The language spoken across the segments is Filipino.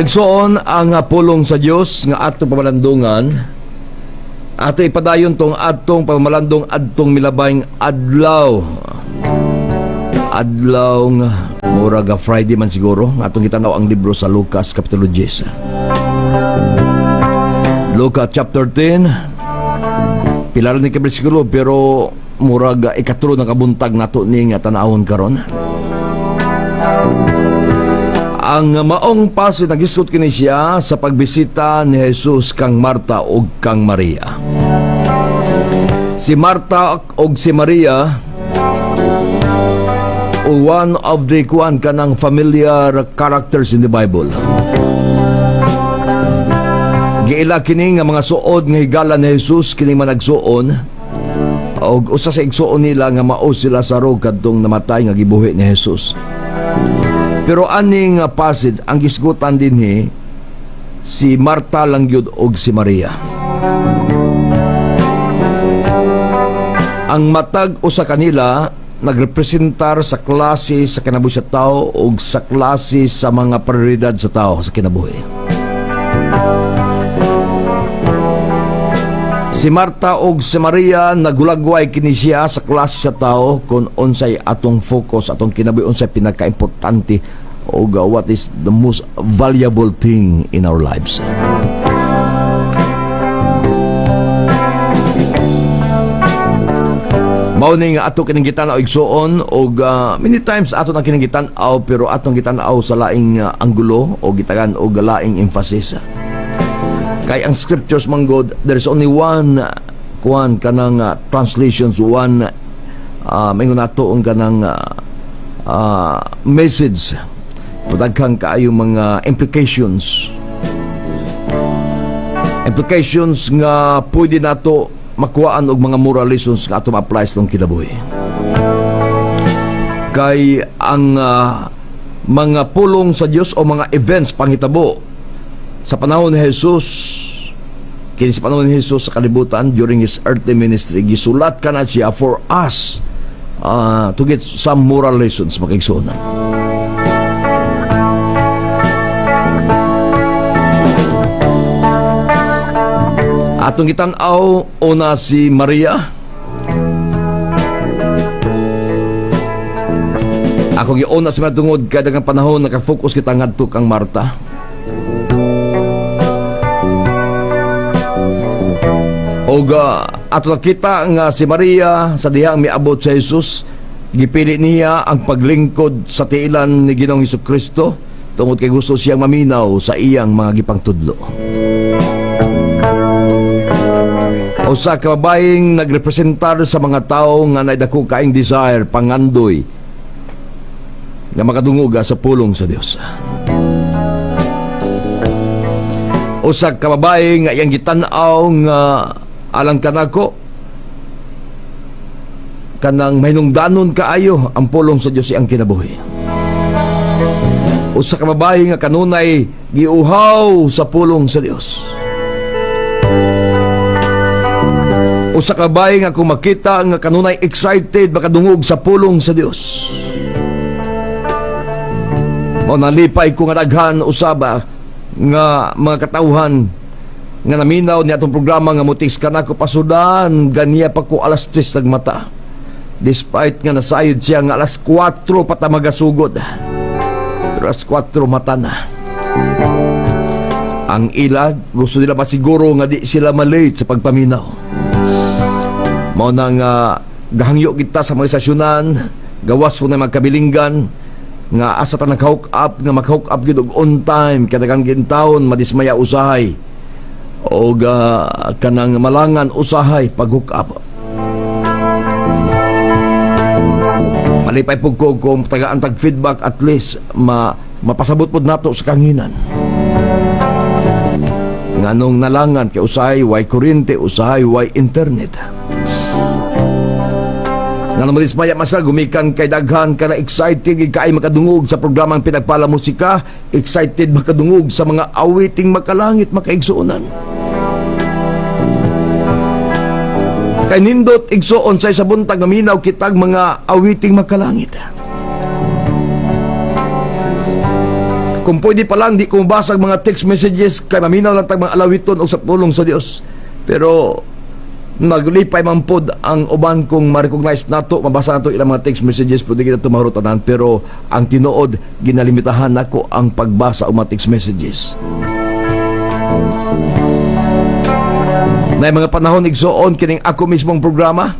Igsoon ang pulong sa Dios nga atong pamalandungan ato ipadayon tong atong pamalandong adtong milabayng adlaw. Adlaw nga mura ga Friday man siguro nga atong gitanaw ang libro sa Lucas kapitulo 10 Lucas chapter 10 pila ni ka bersikulo pero mura ga ikatulo na kabuntag nato ni nga tanawon karon ang maong paso nagisgot kini siya sa pagbisita ni Jesus kang Marta ug kang Maria. Si Marta ug si Maria one of the kuan kanang familiar characters in the Bible. Giila kini nga mga suod nga higala ni Jesus kini man nagsuon og usa sa igsuon nila nga mao sila sa rog kadtong namatay nga gibuhi ni Jesus. Pero aning passage ang gisgutan dinhi si Marta lang gyud og si Maria. Ang matag usa kanila nagrepresentar sa klase sa kinabuhi sa tao o sa klase sa mga prioridad sa tao sa kinabuhi. Si Marta ug si Maria nagulagway kini siya sa klase sa tao kung unsay atong focus atong kinabuhi unsay pinakaimportante o what is the most valuable thing in our lives. Mao ni nga ato kining gitanaw igsuon og ah, many times ato na kining gitanaw pero atong gitanaw sa laing ah, anggulo o gitagan og laing emphasis. Kay ang scriptures man God, there's only one uh, kuan kanang uh, translations one uh, mayngon nato ang kanang uh, uh, message. Padaghang kaayo mga implications. Implications nga pwede nato makuhaan og mga moral lessons nga ato ma-apply sa kinabuhi. Kay ang ah, mga pulong sa Dios o mga events panghitabo sa panahon ni Jesus kini sa panahon ni Jesus sa kalibutan during his earthly ministry gisulat ka na siya for us uh, to get some moral lessons makaigsunan atong gitan-aw una si Maria Ako giuna sa mga tungod kada nga panahon nakafocus kita ngadto kang Marta. Og uh, ato nakita nga si Maria sa dihang miabot sa Jesus gipili niya ang paglingkod sa tiilan ni Ginoong Kristo tungod kay gusto siyang maminaw sa iyang mga gipangtudlo. Usa ka babaeng nagrepresentar sa mga tao nga naidako kaing desire pangandoy nga makadungog sa pulong sa Dios. Usa ka babae nga iyang gitan-aw nga alang kanako kanang mahinungdanon kaayo ang pulong sa Dios iyang kinabuhi. Usa ka babae nga kanunay giuhaw sa pulong sa Dios. Usa ka babae nga kung makita nga kanunay excited makadungog sa pulong sa Dios. O nalipay ko nga daghan usaba nga mga katauhan nga naminaw ni atong programa nga mutis ka na ko pasudan ganiya pa ko alas 3 nagmata despite nga nasayod siya nga alas 4 pata magasugod. Pero alas 4 mata na. Ang ila gusto nila masiguro nga di sila malate sa pagpaminaw. Mao na nga gahangyo kita sa mga sasyonan gawas ko na magkabilinggan nga asa ta nag-hook up nga mag-hook up gyud og on time kada kang gintawon madismaya usahay o uh, kanang malangan usahay pag-hook up malipay pug ko kung tagaan tag feedback at least ma mapasabot pod nato sa kanginan. Nganong nalangan kay usahay way kuryente usahay way internet? Nga naman dismaya masal gumikan kay daghan ka na excited kay makadungog sa programang pinagpala musika excited makadungog sa mga awiting makalangit makaigsuonan kay nindot igsuon sa sa buntag nga minaw kitag mga awiting makalangit Kung pwede pa lang, di ko mabasag mga text messages kay maminaw lang tag mga alawiton o sa pulong sa Dios. Pero naglipay man pod ang uban kong ma-recognize nato mabasa nato ilang mga text messages pwede kita tumarutanan pero ang tinuod ginalimitahan nako ang pagbasa og mga text messages na mga panahon igsuon kining ako mismong programa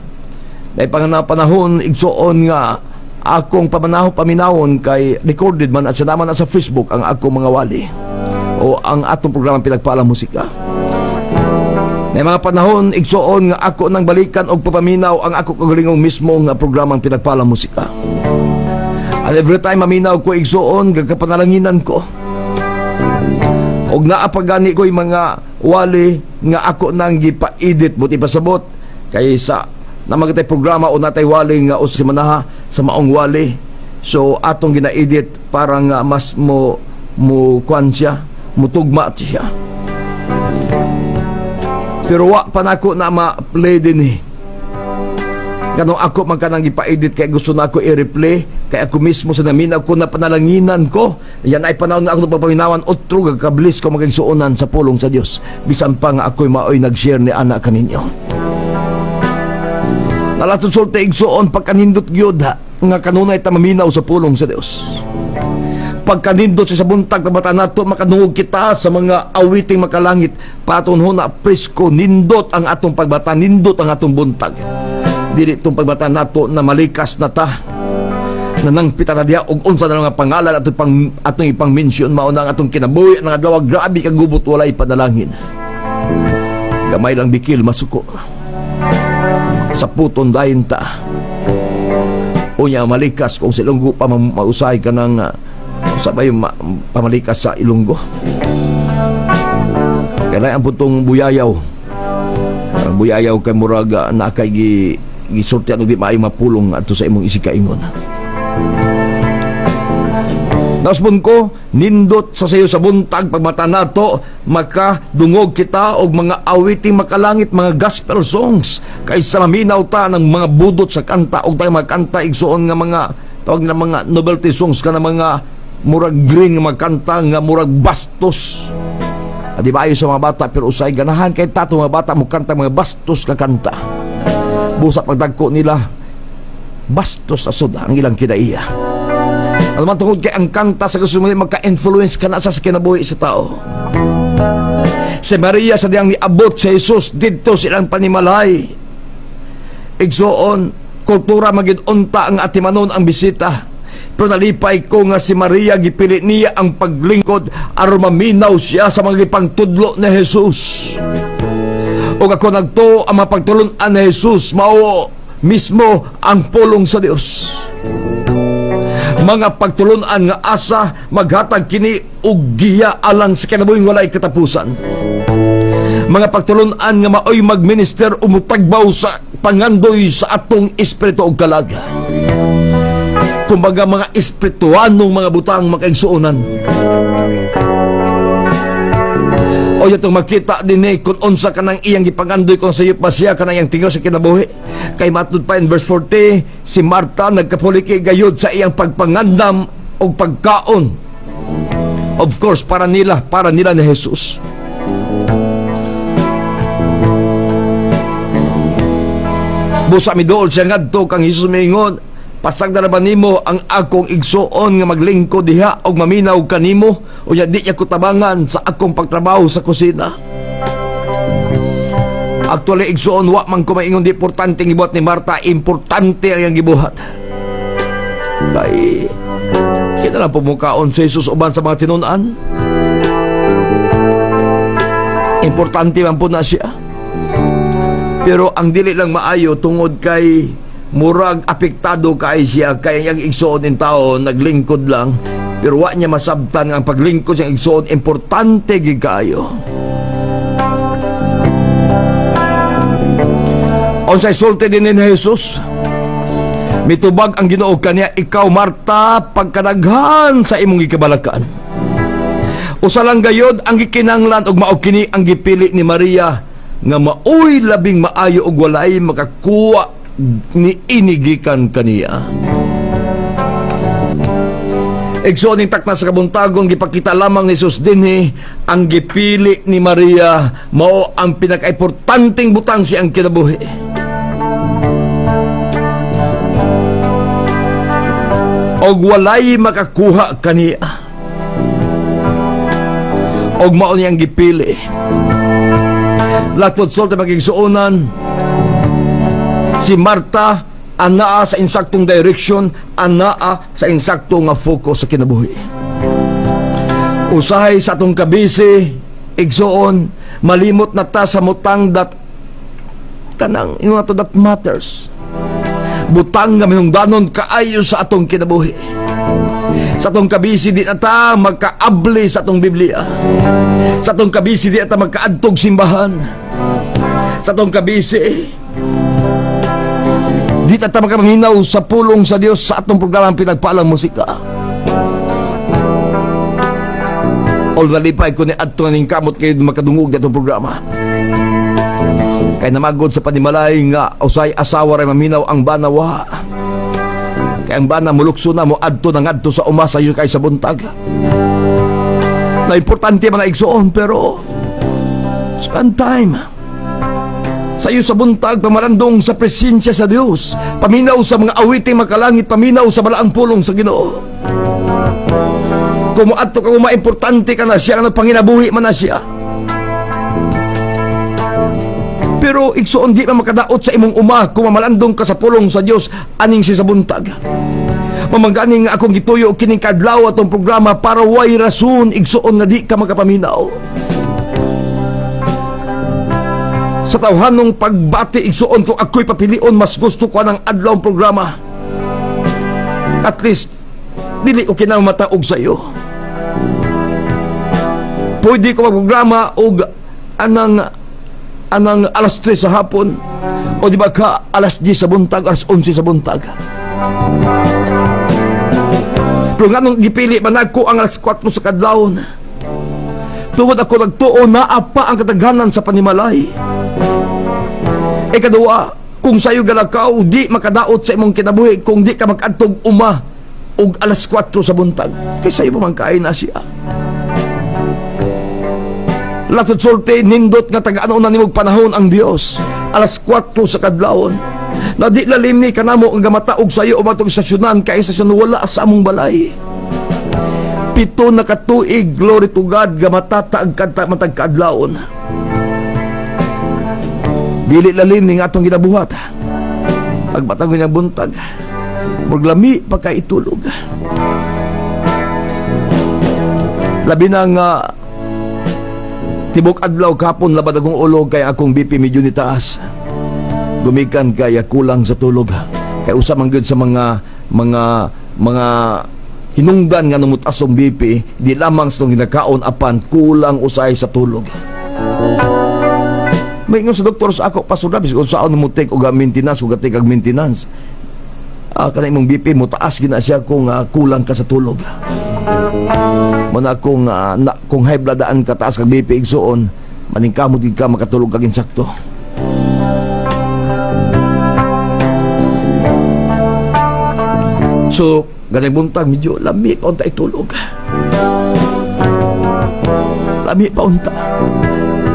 na pang panahon igsuon nga akong pamanaw paminawon kay recorded man at sa naman na sa Facebook ang akong mga wali o ang atong programa pinagpaalang musika May mga panahon igsuon nga ako nang balikan og papaminaw ang ako kagalingong mismo nga programang pinagpaalang musika. And every time maminaw ko igsuon gagapanalanginan ko. Og naapagani ko'y mga wali nga ako nang gipa-edit buti pasabot kay sa namagatay programa o natay wali nga o si manaha sa maong wali. So atong gina-edit para nga mas mo mo kwan siya, mutugma siya. Pero wa pa nako na ma-play din eh. Kanong ako man kanang ipa-edit kay gusto na ako i-replay kay ako mismo sa namin ako na panalanginan ko. Yan ay panahon nga ako papaminawan otro gagablis ko magigsuonan sa pulong sa Dios. Bisan pa nga ako'y maoy nag-share ni anak kaninyo. Nalatod sulti igsuon pagkanindot gyud nga kanunay ta maminaw sa pulong sa Dios pagkanindot sa buntag na bata nato makanungog kita sa mga awiting makalangit paton ho na presko nindot ang atong pagbata nindot ang atong buntag dili itong pagbata nato na malikas na ta. Na nang pita na diha og unsa na nga pangalan atong pang atong ipang mention mao na ang atong kinabuhi nga adlaw grabe ka gubot walay panalangin gamay lang bikil masuko. Sa puton dayon ta. Unya malikas kung silunggo pa ma- mausay ka ng uh, sabay ma- pamalikas sa ilunggo kaya ang putong buyayaw. Ang buyayaw kay muraga na kay gi gisulti ano di maayo mapulong ato sa imong isikaingon Nasbon ko, nindot sa sayo sa buntag pagmata nato, makadungog kita og mga awiting makalangit, mga gospel songs. Kaysa maminaw ta ng mga budot sa kanta og tayo mga kanta igsuon nga mga tawag na mga novelty songs ka na mga murag green magkanta nga murag bastos. Ah, Di ba ayo sa mga bata pero usay ganahan kay tato mga bata mo kanta mga bastos ka kanta. Busa pagdagko nila bastos asod ang ilang kinaiya. Alam mo tungkol kay ang kanta sa mo magka-influence ka na sa kinabuhi sa tao. Si Maria sa diyang niabot sa Jesus dito silang panimalay. Igsoon, kultura magid unta ang atimanon ang bisita. Pero nalipay ko nga si Maria gipili niya ang paglingkod aron maminaw siya sa mga ipangtudlo ni Jesus. O ako nagto ang mapagtulunan ni Jesus mao mismo ang pulong sa Dios. Mga pagtulunan nga asa maghatag kini og giya alang sa kinabuhing walay katapusan. Mga pagtulunan nga maoy magminister umutagbaw sa pangandoy sa atong espiritu og kalaga. Kumbaga mga espirituanong mga butang makaigsuonan o yatong makita din eh kung unsa ka nang iyang gipangandoy kung sa iyo pa siya ka nang iyang tingaw sa kinabuhi. Kay matud pa in verse 40 si Marta nagkapuliki gayud sa iyang pagpangandam o pagkaon. Of course para nila para nila ni Jesus. Busa mi dool siya ngadto kang Jesus mingon Pasag na ba nimo ang akong igsuon nga maglingkod diha og maminaw kanimo o ya di niya ko tabangan sa akong pagtrabaho sa kusina. Actually, igsuon wa man ko maingon di importante ang gibuhat ni Marta, importante ang gibuhat. Kay kita lang pumukaon sa Jesus uban sa mga tinunan. Importante man po na siya. Pero ang dili lang maayo tungod kay murag apektado kay siya kay yang igsuon in tao naglingkod lang. Pero wa niya masabtan ang paglingkod sa igsuon importante gid kaayo. Unsay sulti din ni Jesus? Mitubag ang Ginoo kaniya ikaw Marta pagkadaghan sa imong gikabalakan usa lang gayod ang gikinanglan og mao kini ang gipili ni Maria nga maoy labing maayo og walay makakuha ni inigikan kaniya. Igsoon takna sa kabuntagon gipakita lamang ni Jesus dinhi ang gipili ni Maria mao ang pinakaimportanteng butang siyang kinabuhi. Og walay makakuha kaniya. Og mao niyang gipili. Latod solta magigsuonan si Marta anaa sa insaktong direction, anaa sa insakto nga focus sa kinabuhi. Usahay sa atong kabisi, igsoon, malimot na ta sa mutang that kanang ingon ato that matters. Butang nga minungdanon kaayo sa atong kinabuhi. Sa atong kabisi di na ta magkaabli sa atong Biblia. Sa atong kabisi di na ta magkaadtog simbahan. Sa atong kabisi Di ta ta makaminaw sa pulong sa Dios sa atong programang pinagpaalang musika. Already pa ko ni adto ning kamot kayo makadungog atong programa. Kay namagod sa panimalay nga usay asawa ray maminaw ang banawa. Kay ang bana mulukso na mo adto nang adto sa umasa yun kay sa buntag. Na importante man na igsuon pero spend time sa iyo sa buntag, pamarandong sa presensya sa Diyos. Paminaw sa mga awiting makalangit, paminaw sa balaang pulong sa ginoo. Kumuadto ka importante ka na siya, ang panginabuhi man na siya. Pero igsoon di man makadaot sa imong uma kung mamalandong ka sa pulong sa Dios aning siya sa buntag. Mamangganing nga akong gituyo kining kadlaw atong programa para way rason igsoon nga di ka magapaminaw sa tawhanong pagbati igsuon kung ako'y papilion mas gusto ko ng adlaw programa. At least dili ko kinamataog sa iyo pwede ko magprograma og anang anang alas 3 sa hapon. O di ba ka alas 10 sa buntag alas 11 sa buntag? Pero nga nung gipili man ako ang alas 4 sa kadlawon. Tungod ako nagtuo na apa ang kataghanan sa panimalay Ikaduha, kung sayo galakaw, di makadaot sa imong kinabuhi kung di ka makadtog uma og alas 4 sa buntag. Kay sayo pa man kain na siya. Latot sulti, nindot nga taga-ano na nimog panahon ang Dios. Alas 4 sa kadlawon. Na di lalim ni kanamo ang gamataog sayo o matog sasyonan kay sasyon wala sa among balay. Pito na katuig, glory to God, gamatata ang kanta matag kadlawon. Dili lalim ning atong ginabuhat. Pagbatag niya buntag. Maglami pa kay itulog. Labi na nga tibok adlaw kapon labad akong ulog kay akong BP medyo ni taas. Gumikan kaya kulang sa tulog. Kay usa man sa mga mga mga hinungdan nga numutas ang BP di lamang sa ginakaon apan kulang usay sa tulog. May ingon sa doktor sa ako pasurabis kung saan mo take og maintenance ug take og maintenance. Ah, kanay mong BP mo taas gina siya kung ah, kulang ka sa tulog. Mana kung ah, na, kung high blood daan ka taas kag BP igsuon, maning gid ka makatulog kag insakto. So, ganay buntag medyo lami pa unta itulog. Lami pa unta.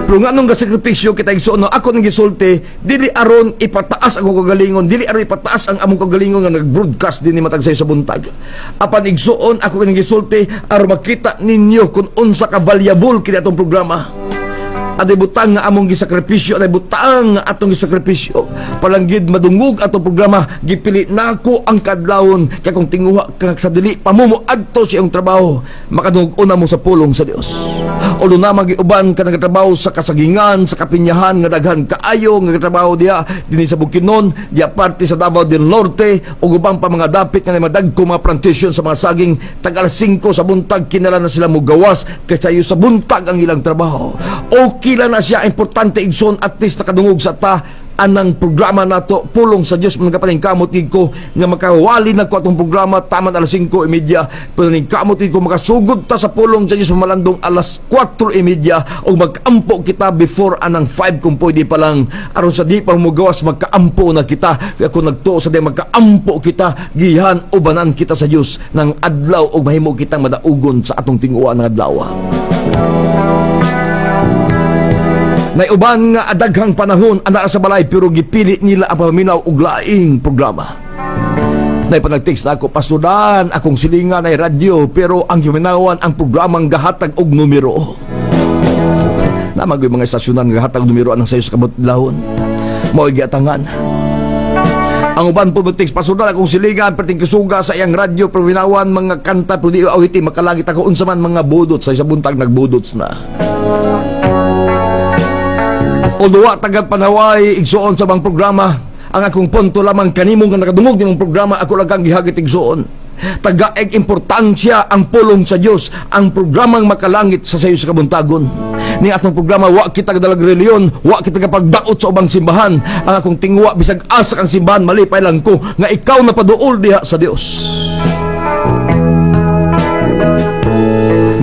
Pero nga nung gasakripisyo kita igsuon no, ako nang gisulti, dili aron ipataas ang kagalingon, dili aron ipataas ang among kagalingon nga nag-broadcast din ni matag sa buntag. Apan igsuon ako nang gisulti aron makita ninyo kung unsa ka valuable kini atong programa aday butang nga among gisakripisyo aday butang nga atong gisakripisyo. Palanggid madungog atong programa gipili nako ang kadlawon. Kay kung tinguha ka sa dili pamumo adto sa iyong trabaho. Makadungog una mo sa pulong sa Dios. Ulo na magiuban ka nagatrabaho sa kasagingan sa kapinyahan nga daghan kaayo nga trabaho diha dinhi sa Bukidnon diha parte sa Davao del Norte ug ubang pa mga dapit nga madagko mga plantation sa mga saging. Tag alas 5 sa buntag kinala na sila mugawas kay sayo sa buntag ang ilang trabaho. Okay lang na siya importante igsoon at least nakadungog sa ta. Anang programa nato pulong sa Dios mga kapaning kamot gid ko nga makawali na ko atong programa. Taman alas 5:30 pero ning kamot gid ko makasugod ta sa pulong sa Dios mamalandong alas 4:30 o magampo kita before anang 5 kung pwede pa lang. Aron sa di pa mo gawas magkaampo na kita. Kaya kung nagtuo sa di magkaampo kita gihan ubanan kita sa Dios ng adlaw o mahimo kitang madaugon sa atong tinguan ng adlaw Nay uban nga adaghang panahon ana sa balay pero gipili nila ang paminaw og laing programa. Nay panag-text na ako pasudan akong silingan ay radyo pero ang giminawan ang programang gahatag og numero. Namagoy mga estasyonan nga gahatag og numero anang sayo sa kabutlaon. Mao giatangan. Ang uban po text pasudan akong silingan perting kasuga sa iyang radyo pero minawan mga kanta pero di awiti makalagit ako unsa man mga budot sa isa buntag nagbudots na. O duwa tagang panaway igsuon sa bang programa ang akong punto lamang kanimo nga nakadungog nimong programa ako lang kang gihagit igsuon tagaeg importansya ang pulong sa Dios ang programang makalangit sa sayo sa kabuntagon. Ni atong programa wa kita kadalag reliyon wa kita kapagdaot sa ubang simbahan. Ang akong tingwa bisag asa kang simbahan malipay lang ko nga ikaw na paduol diha sa Dios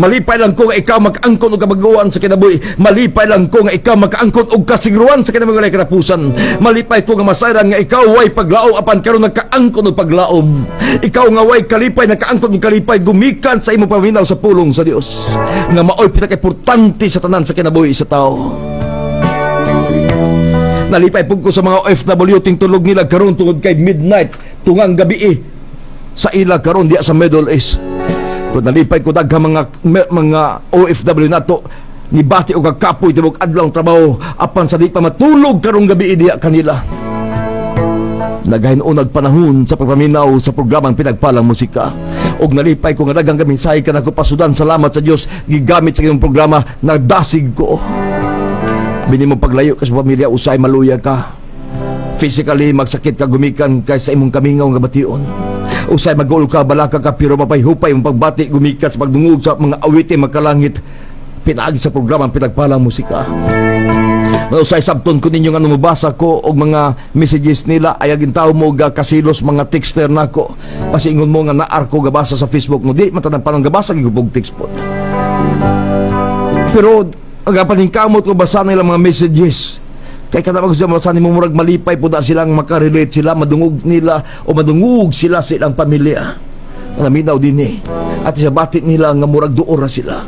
Malipay lang ko nga ikaw makaangkon og kabaguan sa kinabuhi. Malipay lang ko nga ikaw makaangkon og kasiguruan sa kinabuhi kinapusan. Malipay ko nga masayran nga ikaw way paglaom apan karon nagkaangkon og paglaom. Ikaw nga way kalipay nakaangkon og kalipay gumikan sa imong paminaw sa pulong sa Dios. Nga maoy pinaka importante sa tanan sa kinabuhi sa tao. Nalipay pug ko sa mga OFW ting tulog nila karon tungod kay midnight tungang gabi sa ila karon diya sa Middle East. Kung nalipay ko daghang mga mga OFW nato ni bati og kapoy tibok adlaw trabaho apan sa di pa matulog karong gabi diya kanila. Nagahinunag panahon sa pagpaminaw sa programang pinagpalang musika. Og nalipay ko nga daghang gaminsay ka na ko pasudan salamat sa Dios gigamit sa inyong programa nagdasig ko. Bini mo paglayo ka sa pamilya usay maluya ka. Physically magsakit ka gumikan kay sa imong kamingaw nga bation. Usay magul ka balaka ka pero mapayhupay ang pagbati gumikat sa pagdungog sa mga awitin magkalangit pinaagi sa programa ang pinagpalang musika. Usay sabton ko ninyo nga mabasa ko og mga messages nila ay agin tao mo ga kasilos mga texter nako. Pasingon mo nga naar ko gabasa sa Facebook mo di matanang panang gabasa gigubog text po. Pero ang kamot ko basa nila mga messages kay kada mag sa mo murag malipay po silang makarelate sila madungog nila o madungog sila sa ilang pamilya. Nga minaw din eh. At sa batit nila nga murag duora sila.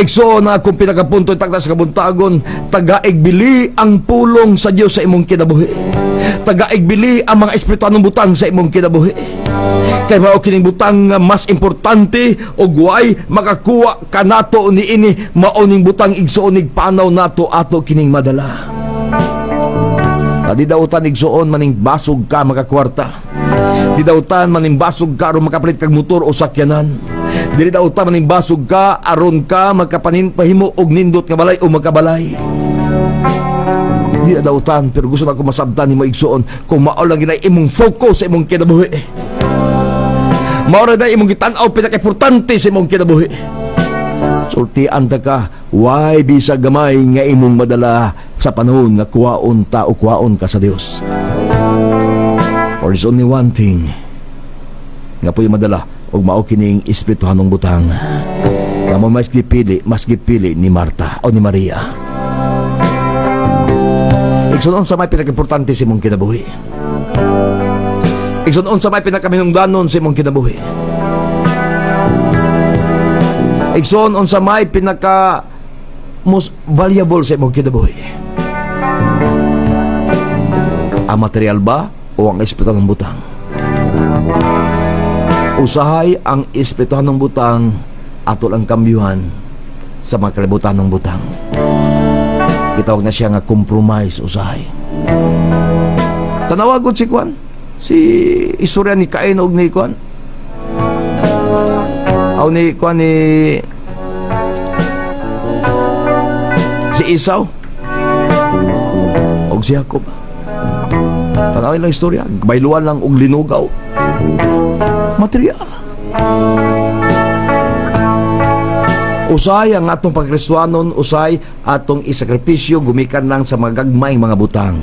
Ekso na akong pinakapunto tagda sa kabuntagon taga-igbili ang pulong sa Dios sa imong kinabuhi taga-igbili ang mga espiritanong butang sa imong kinabuhi kay mao kining butang nga mas importante og way makakuha kanato ni ini mao ning butang igsuon ig panaw nato ato kining madala Di dautan igsuon maning basog ka makakwarta. Di dautan maning basog ka aron makapalit kag motor o sakyanan. Dili dautan maning basog ka aron ka makapanin pahimo og nindot nga balay o magkabalay. Di na dautan pero gusto na ako masabtan ni mo igsuon kung mao lang ginay imong focus sa imong kinabuhi. Mao ra na imong gitan-aw pinaka-importante sa imong kinabuhi. Sultian ta ka, why bisa gamay nga imong madala sa panahon nga kuwaon ta o kuwaon ka sa Dios. For there's only one thing nga po'y madala og mao kining espirituhanong butang. Nga mo mas gipili, mas gipili ni Marta o ni Maria. Igsunon sa may pinaka-importante sa imong kinabuhi. Igsunon sa may pinakaminungdanon sa imong kinabuhi. Igsoon on sa may pinaka most valuable sa imong kinabuhi. Ang material ba o ang espiritu ng butang? Usahay ang espiritu ng butang ato lang kambyuhan sa mga kalibutan ng butang. Kitawag na siya nga compromise usahay. Tanawagon si Kwan. Si istorya ni Cain og ni Kwan. Aw ni kuan ni si Isaw. Og si Jacob. Tanawin lang istorya. Bayluan lang og linugaw. Material Usay ang atong pagkristuanon, usay atong isakripisyo gumikan lang sa mga gagmayng mga butang.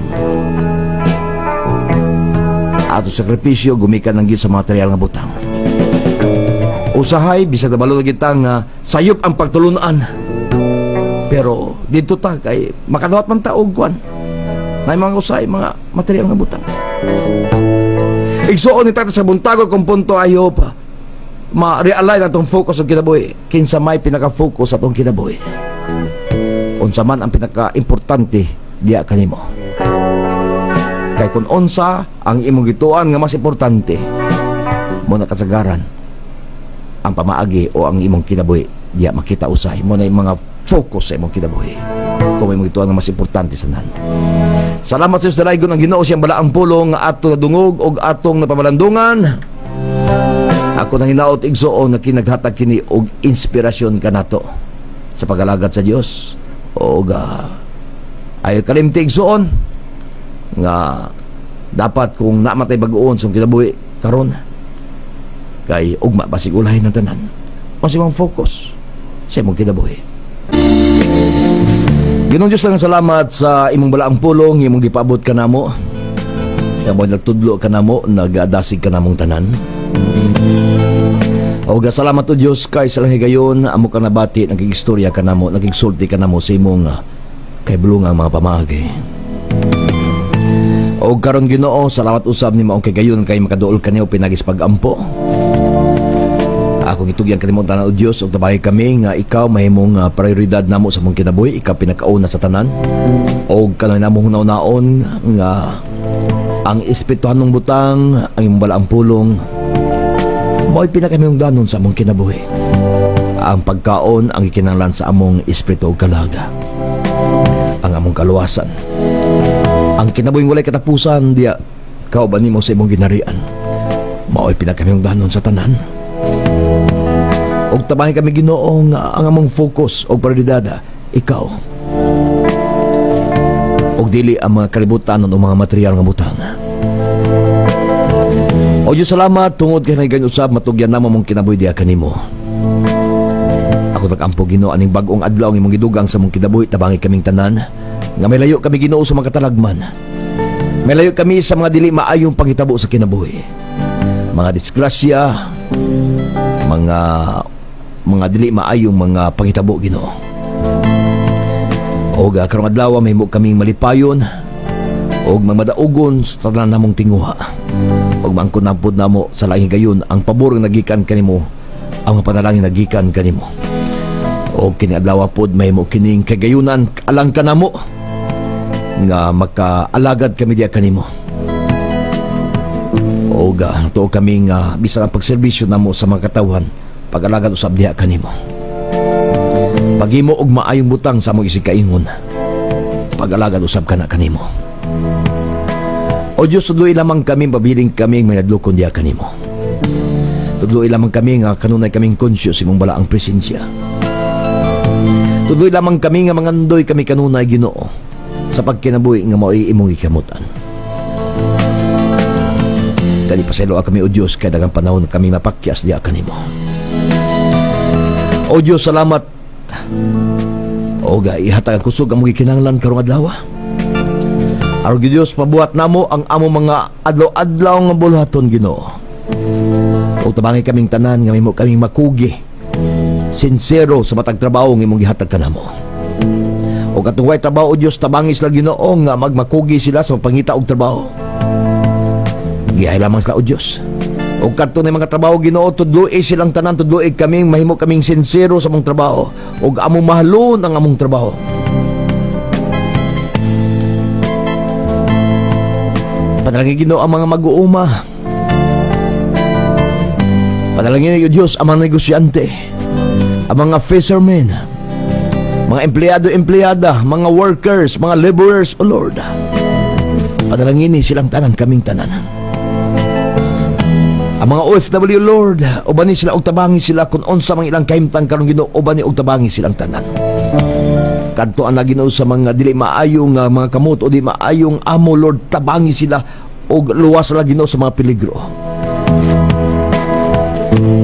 Atong sakripisyo gumikan lang gyud sa material nga butang. Usahay bisag nabalo na kita nga sayop ang pagtulunan. Pero dito ta kay makadawat man ta og kwan. Nay mga usay mga material nga butang. Igsuon ni tata sa buntago kung punto ayo pa ma-realign atong focus sa kinabuhi kinsa may pinaka-focus atong kinabuhi. Unsa man ang pinaka-importante diya kanimo. Kay kung unsa ang imong gituan nga mas importante mo na kasagaran ang pamaagi o ang imong kinabuhi diya makita usay mo na yung mga focus sa imong kinabuhi. Kung imong gituan nga mas importante sa nan. Salamat sa Diyos ang Ginoo siyang balaang pulong atong nadungog o atong napamalandungan ako nang hinaot igsuon nga kinaghatag kini og inspirasyon kanato sa pagalagad sa Dios o ga ayo kalimti igsuon nga dapat kung namatay baguon sa kinabuhi karon. Kay ugma basig ulahin ng tanan. Mas imong focus sa imong kinabuhi. Ginong Diyos lang salamat sa imong balaang pulong imong gipaabot ka namo. Nga mo nagtudlo ka namo nagadasig ka namong tanan o salamat o Diyos kay sa gayon amo ka nabati nagigistorya ka namo nagigsulti ka namo sa imong ah, kay bulungang mga pamagi. O karon Ginoo salamat usab ni maong kay gayon kay makaduol kaniyo pinagis pagampo. Ako gitugyan kanimo tanan o Dios ug tabahay kami nga ikaw mahimong uh, prioridad namo sa mong kinabuhi ikaw pinakauna sa tanan. Og kanang namo hunaw-naon nga ang espirituhan ng butang ang imong balaang pulong mo'y pinakamiyong danon sa among kinabuhi. Ang pagkaon ang ikinanglan sa among espiritu ug kalaga. Ang among kaluwasan. Ang kinabuhing walay katapusan diya kauban nimo sa imong ginarian. Mao'y pinakamiyong danon sa tanan. Og tabahin kami Ginoo nga ang among focus o prioridad ikaw. Og dili ang mga kalibutan o mga material nga butang o Diyos salamat. Tungod kay naging usab matugyan namo mong kinabuhi diha kanimo ako nagampo Ginoo aning bag-ong adlaw ang imong gidugang sa mong kinabuhi tabangi kaming tanan. Nga may layo kami Ginoo sa mga katalagman. May layo kami sa mga dili maayong panghitabo sa kinabuhi. Mga disgrasya mga mga dili maayong mga panghitabo Ginoo. Og uh, karong adlaw may mo kaming malipayon. Og mamadaugon sa tanan namong tinguha. Og maangkon nampod namo sa laing gayon ang pabor nga nagikan kanimo ang panalangin nagikan kanimo. Og kini adlaw pod may mo kining kagayunan alang kanamo nga makaalagad kami diya kanimo. Og uh, tuo kami nga bisan ang pagserbisyo namo sa mga katawhan pag-alagad usab diha kanimo. Pagimo og maayong butang sa among isikaingon. Pag-alagad usab kana kanimo. O Diyos, tudloy lamang kami, pabiling kami may nadlukon diha kanimo. Tudloy lamang kami nga kanunay kaming conscious imong bala ang presensya. Tudloy lamang kami nga mangandoy kami kanunay Ginoo sa pagkinabuhi nga mao'y imong ikamutan. Kani pasaylo kami o Diyos kay dagang panahon na kami mapakyas diha kanimo. O Diyos, salamat. O ga, ihatag ang kusog ang mga kinanglan karong adlaw. Aron Diyos, pabuhat namo ang amo mga adlaw-adlaw nga bulhaton Ginoo. O tabangi kaming tanan nga mo kaming makugi. Sincero sa matag trabaho nga imong gihatag kanamo. O katong way trabaho o Diyos tabangi sila Ginoo nga magmakugi sila sa pangita og trabaho. Gihay lamang sila o Diyos. O kadto na mga trabaho Ginoo tudloy silang tanan tudloy kaming mahimo kaming sincero sa among trabaho ug among mahalon ang among trabaho. Panalangin Ginoo ang mga mag-uuma. Panalangin ni Diyos ang mga negosyante, ang mga fishermen, mga empleyado-empleyada, mga workers, mga laborers, O Lord. Panalangin ni silang tanan kaming tanan. Ang mga OFW Lord, ubani sila og tabangi sila kung unsa mang ilang kahimtang karon Ginoo, ubani og tabangi silang tanan. Kadto ang Ginoo sa mga dili maayong nga mga kamot o di maayong amo Lord, tabangi sila og luwas sila Ginoo sa mga peligro.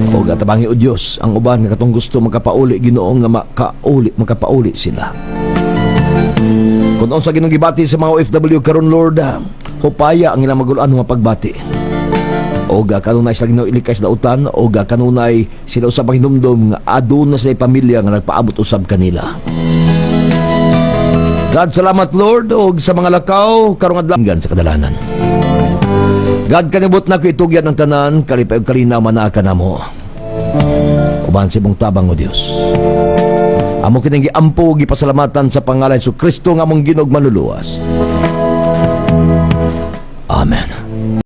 O O gatabangi o Diyos, ang uban nga katong gusto magkapauli Ginoo nga makauli, magkapauli sila. Kung sa ginong gibati sa mga OFW karon Lord, ah, hupaya ang ilang magulaan nga pagbati. Oga kanunay sila Ginoo ilikay sa dautan, oga kanunay sila usab ang hinumdum nga aduna sa pamilya nga nagpaabot usab kanila. God salamat Lord og sa mga lakaw karong adlaw sa kadalanan. God kanibot na ko itugyan ang tanan kalipay og kalinaw man naa kanamo. Uban si mong tabang o Dios. Amo kining giampo gipasalamatan sa pangalan sa Kristo nga mong ginog manluluwas. Amen.